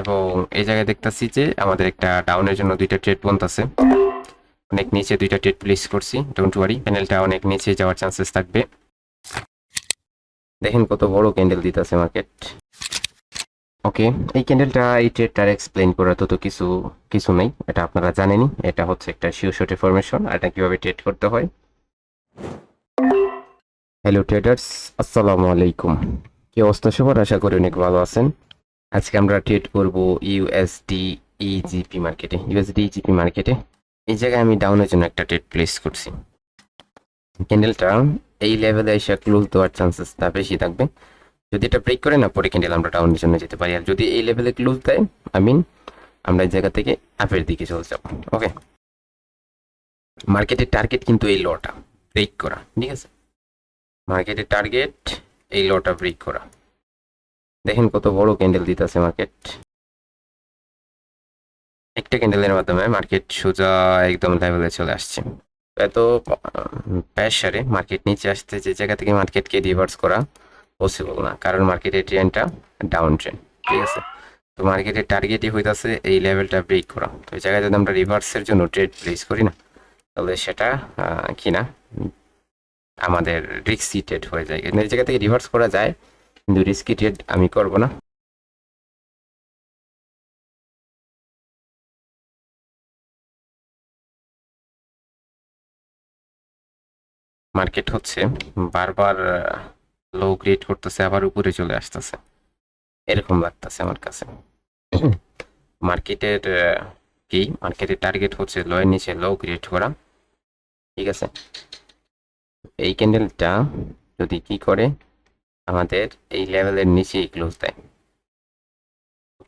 এবং এই জায়গায় দেখতাছি যে আমাদের একটা ডাউনের জন্য দুইটা ট্রেড আছে। অনেক নিচে দুইটা ট্রেড প্লেস করছি ডোন্ট ওয়ারি প্যানেলটা অনেক নিচে যাওয়ার চান্সেস থাকবে। দেখেন কত বড় ক্যান্ডেল দিতেছে মার্কেট ওকে এই ক্যান্ডেলটা এই ট্রেডটার এক্সপ্লেইন করার তো তো কিছু কিছু নেই, এটা আপনারা জানেনই, এটা হচ্ছে একটা শিও শর্ট ফরমেশন আর এটা কীভাবে ট্রেড করতে হয়। হ্যালো ট্রেডার্স আসসালামু আলাইকুম। কি অবস্থা সবার? আশা করি অনেক ভালো আছেন। আজকে আমরা ট্রেড করব ইউএসডি ইজিপি মার্কেটে ইউএসডি ইজিপি মার্কেটে এই জায়গায় আমি ডাউনের জন্য একটা ট্রেড প্লেস করছি। ক্যান্ডেলটা এই লেভেলে এসে ক্লোজ দেওয়ার চান্সেসটা বেশি থাকবে। যদি এটা ব্রেক করে না, পরে ক্যান্ডেল আমরা ডাউনের জন্য যেতে পারি। আর যদি এই লেভেলে ক্লোজ দেয় আই মিন আমরা এই জায়গা থেকে আপের দিকে চলে যাব। ওকে মার্কেটের টার্গেট কিন্তু এই লটা ব্রেক করা। ঠিক আছে? মার্কেটের টার্গেট এই লটা ব্রেক করা। দেখেন কত বড় ক্যান্ডেল দিতেছে মার্কেট একটা ক্যান্ডেলের মাধ্যমে মার্কেট সোজা একদম লেভেলে চলে আসছে। এত প্রেশারে মার্কেট নিচে আসতে যে জায়গা থেকে মার্কেটকে রিভার্স করা পসিবল না। কারণ মার্কেটের ট্রেনটা ডাউন ট্রেন ঠিক আছে? তো মার্কেটের টার্গেটই হইতাছে এই লেভেলটা ব্রেক করা। তো এই জায়গায় যদি আমরা রিভার্সের জন্য ট্রেড প্লেস করি না তাহলে সেটা আহ, কি না? আমাদের রিস্কি ট্রেড হয়ে যায়। এই জায়গা থেকে রিভার্স করা যায় কিন্তু রিস্কি ট্রেড আমি করব না। মার্কেট হচ্ছে, বারবার লো গ্রেড করতেছে, আবার উপরে চলে আসতেছে। এরকম লাগতেছে আমার কাছে। মার্কেটের কি? মার্কেটের টার্গেট হচ্ছে লো এর নিচে লো গ্রেড করা। ঠিক আছে? এই ক্যান্ডেলটা যদি কি করে আমাদের এই লেভেলের নিচেই ক্লোজ দেয়।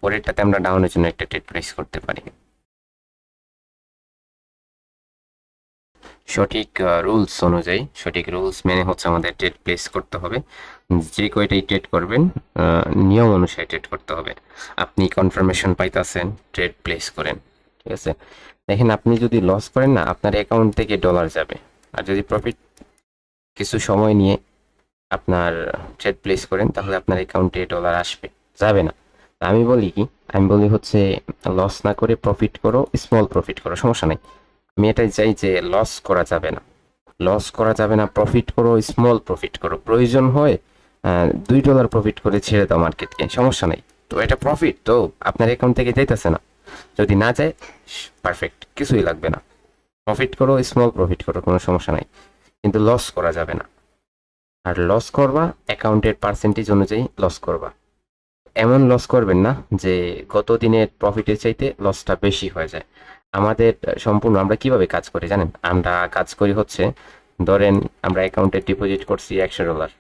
পরেরটাতে আমরা ডাউনের জন্য একটা ট্রেড প্রেস করতে পারি। সঠিক রুলস অনুযায়ী, সঠিক রুলস মেনে হচ্ছে আমাদের ট্রেড প্লেস করতে হবে। যে কয়টাই ট্রেড করবেন নিয়ম অনুসারে ট্রেড করতে হবে। আপনি কনফার্মেশন পাইতেছেন ট্রেড প্লেস করেন, ঠিক আছে? দেখেন, আপনি যদি লস করেন না, আপনার অ্যাকাউন্ট থেকে ডলার যাবে। আর যদি প্রফিট কিছু সময় নিয়ে আপনার ট্রেড প্লেস করেন, তাহলে আপনার অ্যাকাউন্টে ডলার আসবে। যাবে না। আমি বলি কি, আমি বলি হচ্ছে লস না করে প্রফিট করো স্মল প্রফিট করো, সমস্যা নেই। আমি এটাই চাই যে লস করা যাবে না। লস করা যাবে না প্রফিট করো স্মল প্রফিট করো। প্রয়োজন হয় দুই ডলার প্রফিট করে ছেড়ে দাও মার্কেটকে সমস্যা নেই। তো এটা প্রফিট তো আপনার অ্যাকাউন্ট থেকে যাইতেছে না। যদি না যায় পারফেক্ট কিছুই লাগবে না। প্রফিট করো স্মল প্রফিট করো, কোনো সমস্যা নাই। কিন্তু লস করা যাবে না। আর লস করবা অ্যাকাউন্টের পার্সেন্টেজ অনুযায়ী লস করবা। এমন লস করবেন না যে গত দিনের প্রফিটের চাইতে লসটা বেশি হয়ে যায়। আমাদের সম্পূর্ণ আমরা কীভাবে কাজ করি জানেন? আমরা কাজ করি হচ্ছে, ধরেন আমরা অ্যাকাউন্টে ডিপোজিট করছি একশো ডলার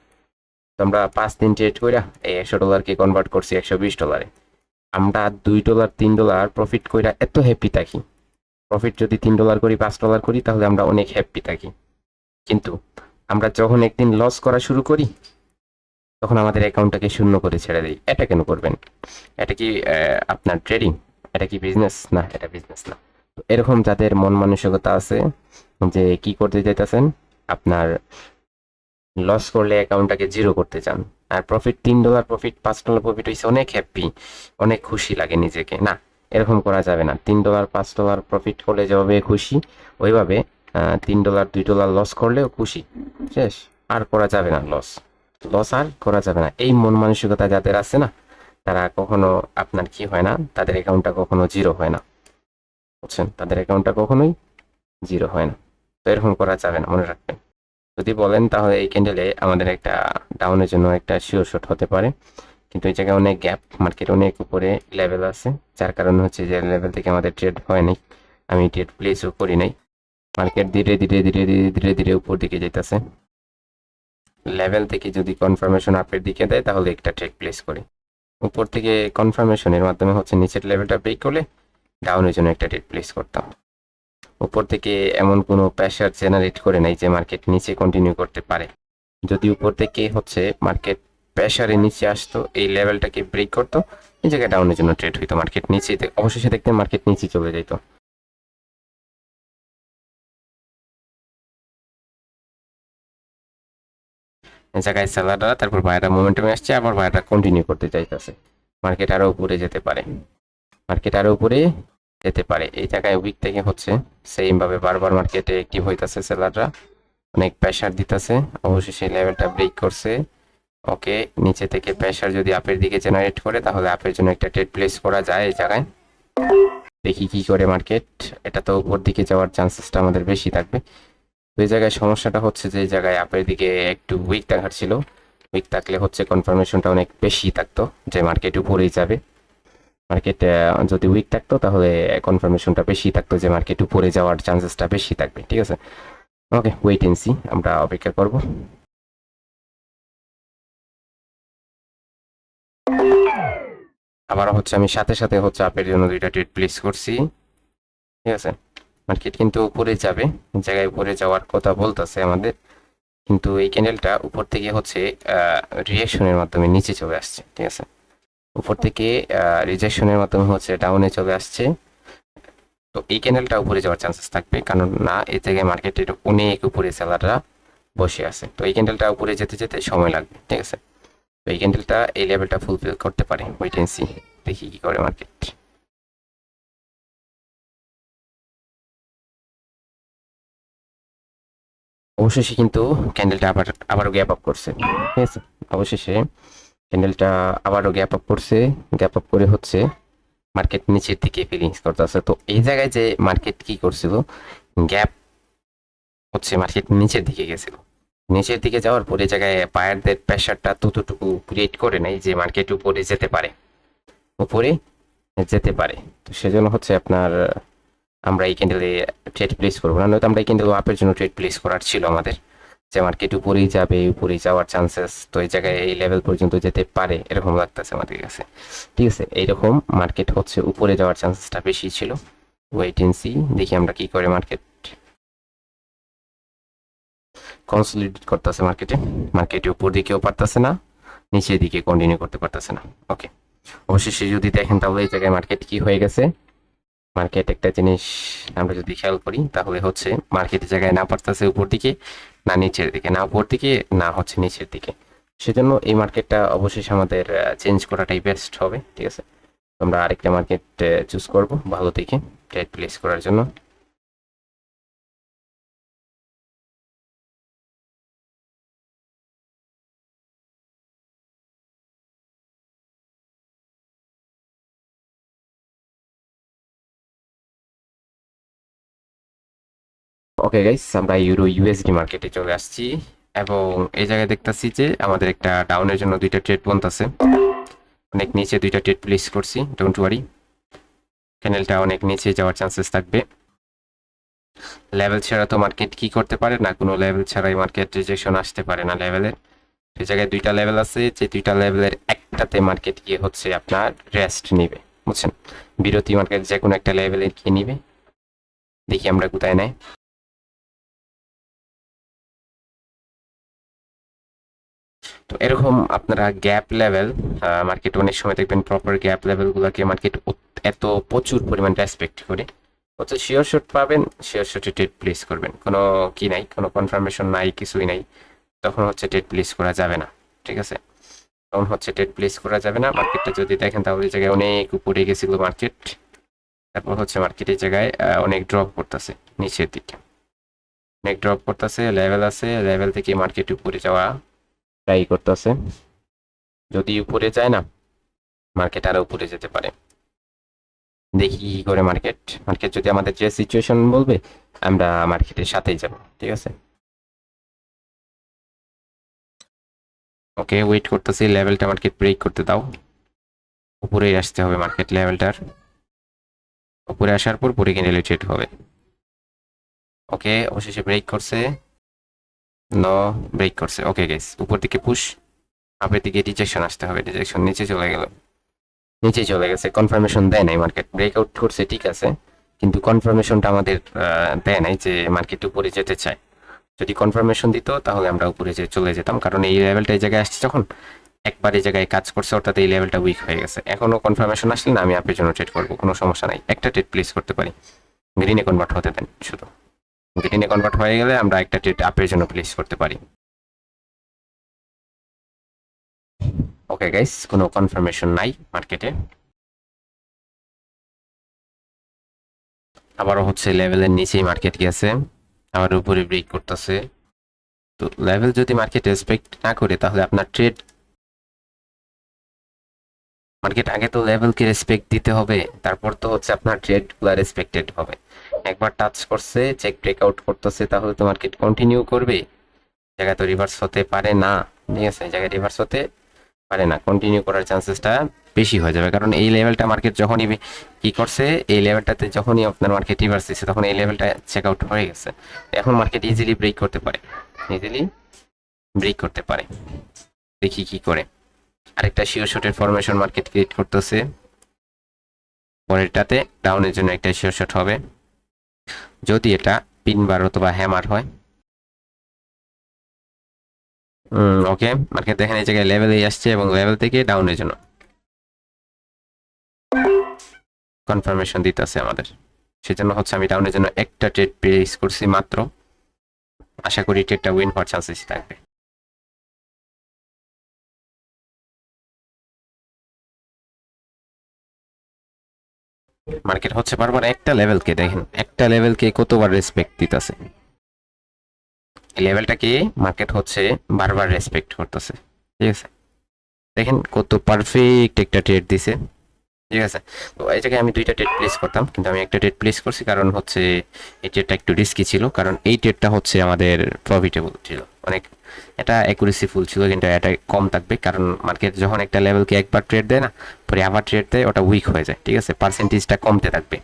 তো আমরা পাঁচ দিন ট্রেড কইরা এই একশো ডলারকে কনভার্ট করছি একশো বিশ ডলারে আমরা দুই ডলার তিন ডলার প্রফিট কইরা এত হ্যাপি থাকি। প্রফিট যদি তিন ডলার করি, পাঁচ ডলার করি, তাহলে আমরা অনেক হ্যাপি থাকি। কিন্তু আমরা যখন একদিন লস করা শুরু করি, তখন আমাদের অ্যাকাউন্টটাকে শূন্য করে ছেড়ে দিই। এটা কেন করবেন? এটা কি আপনার ট্রেডিং এটা কি বিজনেস না, এটা বিজনেস না। তো এরকম যাদের মন মানসিকতা আছে, যে কি করতে চাইতেছেন, আপনার লস করলে অ্যাকাউন্টটাকে জিরো করতে চান। আর প্রফিট তিন ডলার প্রফিট পাঁচ ডলার প্রফিট হয়েছে অনেক হ্যাপি অনেক খুশি লাগে নিজেকে। না, এরকম করা যাবে না। তিন ডলার পাঁচ ডলার প্রফিট হলে যেভাবে খুশি, ওইভাবে তিন ডলার দুই ডলার লস করলেও খুশি। শেষ। আর করা যাবে না লস লস আর করা যাবে না। এই মন মানসিকতা যাদের আছে না, তারা কখনো আপনার কি হয় না, তাদের অ্যাকাউন্টটা কখনো জিরো হয় না। বুঝছেন? তাদের অ্যাকাউন্টটা কখনোই জিরো হয় না। তো এরকম করা যাবে না, মনে রাখবেন। যদি বলেন তাহলে এই ক্যান্ডেলে আমাদের একটা ডাউনের জন্য একটা শিওর শট হতে পারে। কিন্তু এই জায়গায় অনেক গ্যাপ মার্কেট অনেক উপরে লেভেল আছে। যার কারণে হচ্ছে যে লেভেল থেকে আমাদের ট্রেড হয় নাই। আমি ট্রেড প্লেসও করি নাই। মার্কেট ধীরে ধীরে ধীরে ধীরে ধীরে ধীরে উপর দিকে যেতেছে লেভেল থেকে যদি কনফার্মেশন আপের দিকে দেয়, তাহলে একটা ট্রেড প্লেস করি। উপর থেকে কনফার্মেশনের মাধ্যমে হচ্ছে নিচের লেভেলটা ব্রেক করলে ডাউনের জন্য একটা ট্রেড প্লেস করতাম। উপর থেকে এমন কোনো প্রেশার জেনারেট করে নাই যে মার্কেট নিচে কন্টিনিউ করতে পারে। যদি উপর থেকে হচ্ছে মার্কেট প্রেশারে নিচে আসতো, এই লেভেলটাকে ব্রেক করতো, এই জায়গায় ডাউনের জন্য ট্রেড হইতো। মার্কেট নিচে অবশেষে দেখতে মার্কেট নিচে চলে যেত জায়গায় সেলাররা তারপর বাইরে মোমেন্টামে আসছে, আবার বাইরে কন্টিনিউ করতে চাইতেছে। মার্কেট আরও উপরে যেতে পারে। মার্কেট আরও উপরে যেতে পারে। এই জায়গায় উইক থেকে হচ্ছে সেম ভাবে বারবার মার্কেটে অ্যাক্টিভ হইতাছে সেলাররা অনেক প্রেশার দিতেছে। এই লেভেলটা ব্রেক করছে। ওকে, নিচে থেকে প্রেশার যদি আপের দিকে জেনারেট করে, তাহলে আপের জন্য একটা ট্রেড প্লেস করা যায় এই জায়গায়। দেখি কি করে মার্কেট এটা তো উপর দিকে যাওয়ার চান্সেসটা আমাদের বেশি থাকবে। এই জায়গায় সমস্যাটা হচ্ছে যে এই জায়গায় আপের দিকে একটু উইক দেখার ছিল। উইক থাকলে হচ্ছে কনফার্মেশনটা অনেক বেশি থাকতো যে মার্কেট উপরেই যাবে। মার্কেট যদি উইক থাকতো তাহলে কনফার্মেশনটা বেশি থাকতো যে মার্কেট উপরে যাওয়ার চান্সেসটা বেশি থাকবে, ঠিক আছে? ওকে ওয়েট এন্ড সি আমরা অপেক্ষা করব। আবার হচ্ছে আমি সাথে সাথে হচ্ছে আপের জন্য দুইটা ট্রেড প্লেস করছি। ঠিক আছে? মার্কেট কিন্তু উপরে যাবে, জায়গায় উপরে যাওয়ার কথা বলতেছে আমাদের। কিন্তু এই ক্যান্ডেলটা উপর থেকে হচ্ছে রিয়াকশনের মাধ্যমে নিচে চলে আসছে, ঠিক আছে? উপর থেকে রিজেকশনের মাধ্যমে হচ্ছে ডাউনে চলে আসছে। তো এই ক্যান্ডেলটা উপরে যাওয়ার চান্সেস থাকবে, কারণ না এই থেকে মার্কেটের অনেক উপরে সেলাররা বসে আছে। তো এই ক্যান্ডেলটা উপরে যেতে যেতে সময় লাগবে, ঠিক আছে? তো এই ক্যান্ডেলটা এই লেভেলটা ফুলফিল করতে পারে ওয়েট দেখি কি করে মার্কেট অবশেষে কিন্তু ক্যান্ডেলটা আবার, আবারও গ্যাপ আপ করছে। ঠিক আছে? অবশেষে ক্যান্ডেলটা আবারও গ্যাপ আপ করছে। গ্যাপ আপ করে হচ্ছে মার্কেট নিচের দিকে ফিলিংস করতেছে। তো এই জায়গায় যে মার্কেট কি করছিল? গ্যাপ হচ্ছে মার্কেট নিচের দিকে গেছিল। নিচের দিকে যাওয়ার পরে জায়গায় বায়ারদের প্রেশারটা ততটুকু ক্রিয়েট করে নেই যে মার্কেট উপরে যেতে পারে। উপরে যেতে পারে। তো সেজন্য হচ্ছে আপনার আমরা এই ক্যান্ডেলে ট্রেড প্লেস করব। না, নয়তো আমরা এই ক্যান্ডেল আপের জন্য ট্রেড প্লেস করার ছিল আমাদের। যে মার্কেট উপরেই যাবে, উপরেই যাওয়ার চান্সেস তো এই জায়গায় এই লেভেল পর্যন্ত যেতে পারে, এরকম লাগতেছে আমাদের কাছে। ঠিক আছে, এইরকম মার্কেট হচ্ছে, উপরে যাওয়ার চান্সেসটা বেশি ছিল। ওয়েট এন্ড সি দেখি আমরা কি করে মার্কেট কনসলিডেট করতেছে মার্কেটে মার্কেটে উপর দিকেও পারতেছে না, নিচের দিকে কন্টিনিউ করতে পারতেছে না। ওকে অবশেষে যদি দেখেন তাহলে এই জায়গায় মার্কেট কি হয়ে গেছে? মার্কেট একটা জিনিস আমরা যদি খেয়াল করি, তাহলে হচ্ছে মার্কেটের জায়গায় না পারতেছে উপর দিকে, না নিচের দিকে, না উপর দিকে, না হচ্ছে নিচের দিকে। সেজন্য এই মার্কেটটা অবশেষে আমাদের চেঞ্জ করাটাই বেস্ট হবে, ঠিক আছে? আমরা আরেকটা মার্কেট চুজ করব, ভালো দেখে ট্রেড প্লেস করার জন্য। ওকে গাইস আমরা ইউরো ইউএসডি মার্কেটে চলে আসছি। এবং এই জায়গায় দেখতেছি যে আমাদের একটা ডাউনের জন্য দুইটা ট্রেড আছে। অনেক নিচে দুইটা ট্রেড প্লেস করছি ডোন্ট ওয়ারি ক্যানেলটা অনেক নিচে যাওয়ার চান্সেস থাকবে। লেভেল ছাড়া তো মার্কেট কি করতে পারে না, কোনো লেভেল ছাড়াই মার্কেট রিজেকশন আসতে পারে না লেভেলের এই জায়গায় দুইটা লেভেল আছে, যে দুইটা লেভেলের একটাতে মার্কেট গিয়ে হচ্ছে আপনার রেস্ট নিবে, বুঝছেন? বিরতি মার্কেট যে কোনো একটা লেভেলে গিয়ে নিবে। দেখি আমরা কোথায় নেয়। তো এরকম আপনারা গ্যাপ লেভেল মার্কেট অনেক সময় দেখবেন প্রপার গ্যাপ লেভেলগুলোকে মার্কেট এত প্রচুর পরিমাণ রেসপেক্ট করে। অত শিওর শট পাবেন শিওর শটে ট্রেড প্লেস করবেন। কোনো কি নাই, কোনো কনফার্মেশন নাই, কিছুই নাই। তখন হচ্ছে ট্রেড প্লেস করা যাবে না, ঠিক আছে? তখন হচ্ছে ট্রেড প্লেস করা যাবে না। মার্কেটটা যদি দেখেন তাহলে জায়গায় অনেক উপরে গেছিল মার্কেট তারপর হচ্ছে মার্কেটের জায়গায় অনেক ড্রপ করতেছে, নিচের দিকে। অনেক ড্রপ করতেছে লেভেল আছে লেভেল থেকে মার্কেট উপরে যাওয়া। ট্রাই করতেছে। যদি উপরে যায় না মার্কেট আরও উপরে যেতে পারে। দেখি কি করে মার্কেট মার্কেট যদি আমাদের যে সিচুয়েশন বলবে, আমরা মার্কেটের সাথেই যাব, ঠিক আছে? ওকে ওয়েট করতেছি লেভেলটা মার্কেট ব্রেক করতে দাও। উপরেই আসতে হবে মার্কেট লেভেলটার উপরে আসার পর পরে কিনে ট্রেড হবে। ওকে অবশেষে ব্রেক করছে। ন ব্রেক করছে। ওকে গেস উপর দিকে পুশ আপের দিকে রিজেকশন আসতে হবে। রিজেকশন নিচে চলে গেল। নিচে চলে গেছে। কনফার্মেশন দেয় নাই মার্কেট ব্রেকআউট করছে, ঠিক আছে। কিন্তু কনফার্মেশনটা আমাদের দেয় নাই যে মার্কেট উপরে যেতে চায়। যদি কনফার্মেশন দিত, তাহলে আমরা উপরে যে চলে যেতাম। কারণ এই লেভেলটা এই জায়গায় আসছে যখন, একবার এই জায়গায় কাজ করছে, অর্থাৎ এই লেভেলটা উইক হয়ে গেছে। এখনও কনফার্মেশন আসলে না, আমি আপের জন্য ট্রেড করব। কোনো সমস্যা নাই। একটা ট্রেড প্লেস করতে পারি। গ্রিনে কনভার্ট হতে দেন শুধু। গেইনে কনভার্ট হয়ে গেলে আমরা একটা ট্রেড আপের জন্য প্লেস করতে পারি। ওকে গাইস কোনো কনফার্মেশন নাই মার্কেটে আবারও হচ্ছে লেভেলের নিচেই মার্কেট গেছে। আবার উপরে ব্রেক করতেছে। তো লেভেল যদি মার্কেট রেসপেক্ট না করে, তাহলে আপনার ট্রেড মার্কেট আগে তো লেভেলকে রেসপেক্ট দিতে হবে, তারপর তো হচ্ছে আপনার ট্রেডগুলো রেসপেক্টেড হবে। একবার টাচ করছে চেক ব্রেকআউট করতেছে, তাহলে তো মার্কেট কন্টিনিউ করবে। জায়গায় তো রিভার্স হতে পারে না, ঠিক আছে জায়গায় রিভার্স হতে পারে না কন্টিনিউ করার চান্সেসটা বেশি হয়ে যাবে। কারণ এই লেভেলটা মার্কেট যখনই কি করছে, এই লেভেলটাতে যখনই আপনার মার্কেট রিভার্স দিচ্ছে তখন এই লেভেলটা চেক আউট হয়ে গেছে। এখন মার্কেট ইজিলি ব্রেক করতে পারে ইজিলি ব্রেক করতে পারে। দেখি কি করে। আরেকটা শিওর শটের ফরমেশন মার্কেট ক্রিয়েট করতেছে। পরেরটাতে ডাউনের জন্য একটা শিওর শট হবে। যদি এটা পিনবার অথবা হ্যামার হয়। ওকে মার্কেট দেখেন এই জায়গায় লেভেলেই আসছে এবং লেভেল থেকে ডাউনের জন্য। কনফার্মেশন দিতেছে আমাদের। সেজন্য হচ্ছে আমি ডাউনের জন্য একটা ট্রেড প্লেস করছি মাত্র। আশা করি ট্রেডটা উইন হওয়ার চান্সেস থাকবে। মার্কেট হচ্ছে বারবার একটা লেভেলকে, দেখেন, একটা লেভেলকে কতবার রেসপেক্ট দিতেছে। লেভেলটাকে মার্কেট হচ্ছে বারবার রেসপেক্ট করতেছে। ঠিক আছে? দেখেন কত পারফেক্ট একটা ট্রেড দিছে। ঠিক আছে? তো জায়গায় আমি দুইটা ট্রেড প্লেস করতাম, কিন্তু আমি একটা ট্রেড প্লেস করছি কারণ হচ্ছে এই ট্রেডটা একটু রিস্কি ছিল, কারণ এই ট্রেডটা হচ্ছে আমাদের প্রফিটেবল ছিল। অনেক, এটা অ্যাকুরেসি ফুল ছিল, কিন্তু এটা কম থাকবে, কারণ মার্কেট যখন একটা লেভেলকে একবার ট্রেড দেয় না, পরে আবার ট্রেড দেয়, ওটা উইক হয়ে যায়, ঠিক আছে? পার্সেন্টেজটা কমতে থাকবে।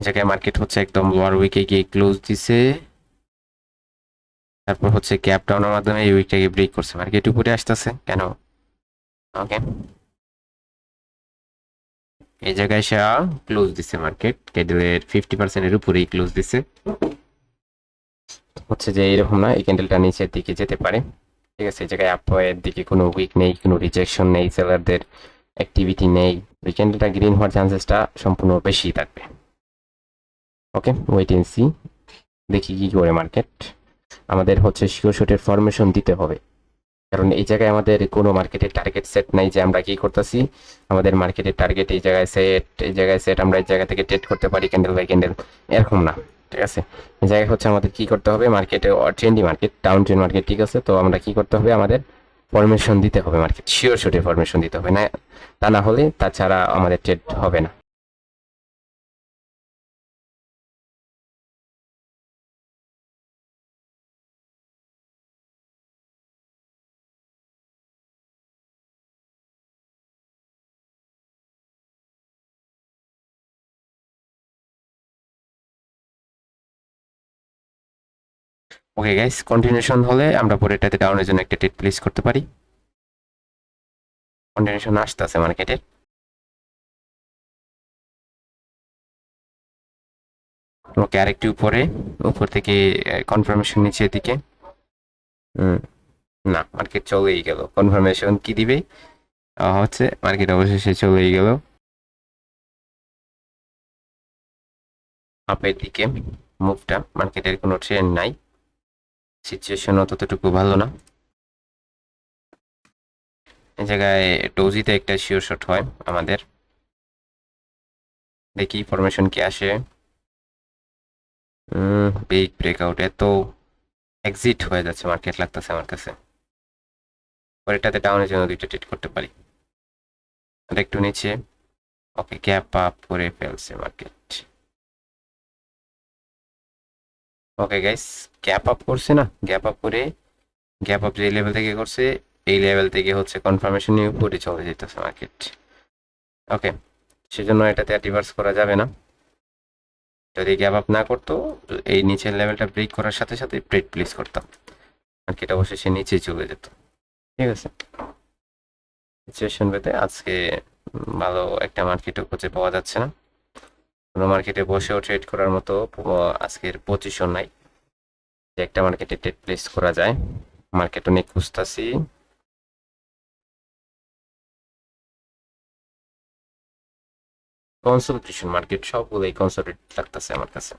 জায়গায় মার্কেট হচ্ছে একদম লোয়ার উইকে গিয়ে ক্লোজ দিছে। তারপর হচ্ছে ক্যাপ ডাউনের মাধ্যমে এই উইকটাকে ব্রেক করছে। মার্কেট উপরে আসতেছে? কেন? ওকে এই জায়গায় সে ক্লোজ দিছে মার্কেট ক্যান্ডেলের ফিফটি পার্সেন্টের উপরেই ক্লোজ দিছে। হচ্ছে যে এরকম না, এই ক্যান্ডেলটা নিচের দিকে যেতে পারে। ঠিক আছে, এই জায়গায় আপওয়ের দিকে কোনো উইক নেই, কোনো রিজেকশন নেই সেলারদের অ্যাক্টিভিটি নেই। ওই ক্যান্ডেলটা গ্রিন হওয়ার চান্সেসটা সম্পূর্ণ বেশি থাকবে। ওকে ওয়েট এন্ড সি দেখি কি করে মার্কেট আমাদের হচ্ছে শিওর শটের ফরমেশন দিতে হবে। কারণ এই জায়গায় আমাদের কোনো মার্কেটের টার্গেট সেট নাই যে আমরা কি করতেছি। আমাদের মার্কেটের টার্গেট এই জায়গায় সেট এই জায়গায় সেট আমরা এই জায়গা থেকে ট্রেড করতে পারি ক্যান্ডেল বাই ক্যান্ডেল এরকম না, ঠিক আছে? এই জায়গায় হচ্ছে আমাদের কি করতে হবে? মার্কেটে trendy market down trend market ঠিক আছে? তো আমরা কি করতে হবে? আমাদের ফরমেশন দিতে হবে মার্কেট শিওর শটের ফরমেশন দিতে হবে। না, তা না হলে তাছাড়া আমাদের ট্রেড হবে না। ওকে গাইস কন্টিনিউশন হলে আমরা পরেরটাতে ডাউনের জন্য একটা ট্রেড প্লেস করতে পারি। কন্টিনিউশন আসতেছে মার্কেটের ওকে আরেকটু উপরে, উপর থেকে কনফার্মেশন নিচের দিকে। হুম না মার্কেট চলেই গেল। কনফার্মেশন কি দিবে? হচ্ছে মার্কেট অবশেষে চলেই গেল। আপের দিকে মুভটা মার্কেটের কোনো ট্রেন্ড নাই। সিচুয়েশনও ততটুকু ভালো না। এই জায়গায় ডোজিতে একটা শিওর শট হয় আমাদের। দেখি ফরমেশন কি আসে। বিগ ব্রেকআউট এত এক্সিট হয়ে যাচ্ছে মার্কেট লাগতেছে আমার কাছে। পরেরটাতে ডাউনের জন্য দুইটা ট্রেড করতে পারি। একটু নিচে। ওকে গ্যাপ আপ করে ফেলছে market okay guys gap up করছে না? গ্যাপ আপ করে গ্যাপ আপ যে লেভেল থেকে করছে, এই লেভেল থেকে হচ্ছে কনফার্মেশন নিয়ে উপরে চলে যেতেছে মার্কেট ওকে সেজন্য এটাতে আর রিভার্স করা যাবে না। যদি গ্যাপ আপ না করতো এই নিচের লেভেলটা ব্রেক করার সাথে সাথে ব্রেড প্লেস করতাম। মার্কেট অবশ্যই নিচে চলে যেত। ঠিক আছে? সিচুয়েশন পেতে আজকে ভালো একটা মার্কেটও খুঁজে পাওয়া যাচ্ছে না। কোনো মার্কেটে বসেও ট্রেড করার মতো আজকের পজিশন নাই। যে একটা মার্কেটে ট্রেড প্লেস করা যায়। মার্কেট অনেক খুঁজতাছি। কনসলটেশন মার্কেট সবগুলোই কনসলটেট লাগতেছে আমার কাছে।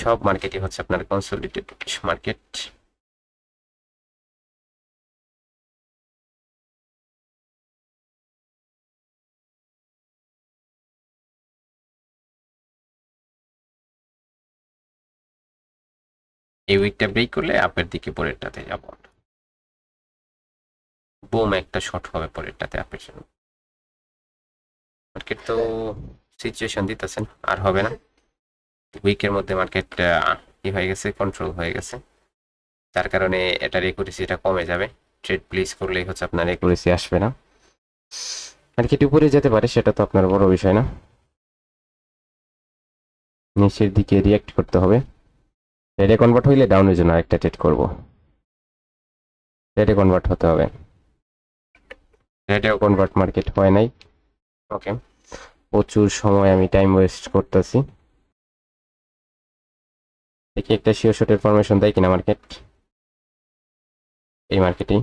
সব মার্কেটই হচ্ছে আপনার কনসলিডেটেড মার্কেট এই উইকটা ব্রেক করলে আপের দিকে পরেরটাতে যাব। বুম একটা শর্ট হবে পরেরটাতে আপের জন্য মার্কেট তো সিচুয়েশন দিতেছেন, আর হবে না। উইকের মধ্যে মার্কেট কি হয়ে গেছে? কন্ট্রোল হয়ে গেছে। তার কারণে এটার একুরেসিটা কমে যাবে। ট্রেড প্লেস করলেই হচ্ছে আপনার একুরেসি আসবে না। মার্কেট উপরে যেতে পারে, সেটা তো আপনার বড় বিষয় না। নিচের দিকে রিয়াক্ট করতে হবে। রেডে কনভার্ট হইলে ডাউনের জন্য আরেকটা ট্রেড করব। রেডে কনভার্ট হতে হবে। রেডেও কনভার্ট মার্কেট হয় নাই। ওকে প্রচুর সময় আমি টাইম ওয়েস্ট করতেছি। দেখি একটা শিও শটের ফরমেশন দেয় কিনা মার্কেট এই মার্কেটেই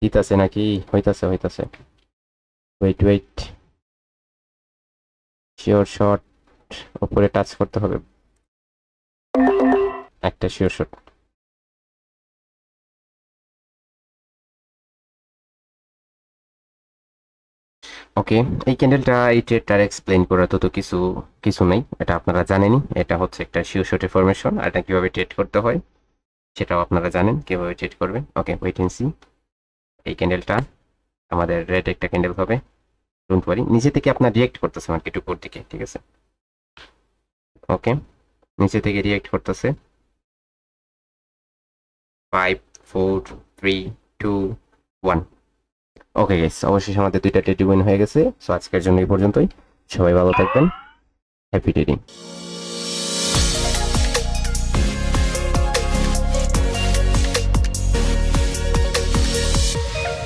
জিতাছে নাকি? হইতাছে হইতাছে। ওয়েট ওয়েট শিওর শট উপরে টাচ করতে হবে। একটা শিওর শট ওকে এই ক্যান্ডেলটা এই ট্রেডটার এক্সপ্লেইন করার তো কিছু কিছু নেই। এটা আপনারা জানেনই, এটা হচ্ছে একটা শিওর শটের ফরমেশন আর এটা কীভাবে ট্রেড করতে হয়, সেটাও আপনারা জানেন, কীভাবে ট্রেড করবেন। ওকে ওয়েট এন্ড সি এই ক্যান্ডেলটা আমাদের রেড একটা ক্যান্ডেল হবে। ডোন্ট ওয়ারি নিচে থেকে আপনার রিয়েক্ট করতেছে মার্কেট উপর দিকে, ঠিক আছে? ওকে নিচে থেকে রিয়েক্ট করতেছে। Five four three two one okay guys অবশেষে আমাদের দুইটা টেডি উইন হয়ে গেছে। সো আজকের জন্য এই পর্যন্তই। সবাই ভালো থাকবেন। Happy trading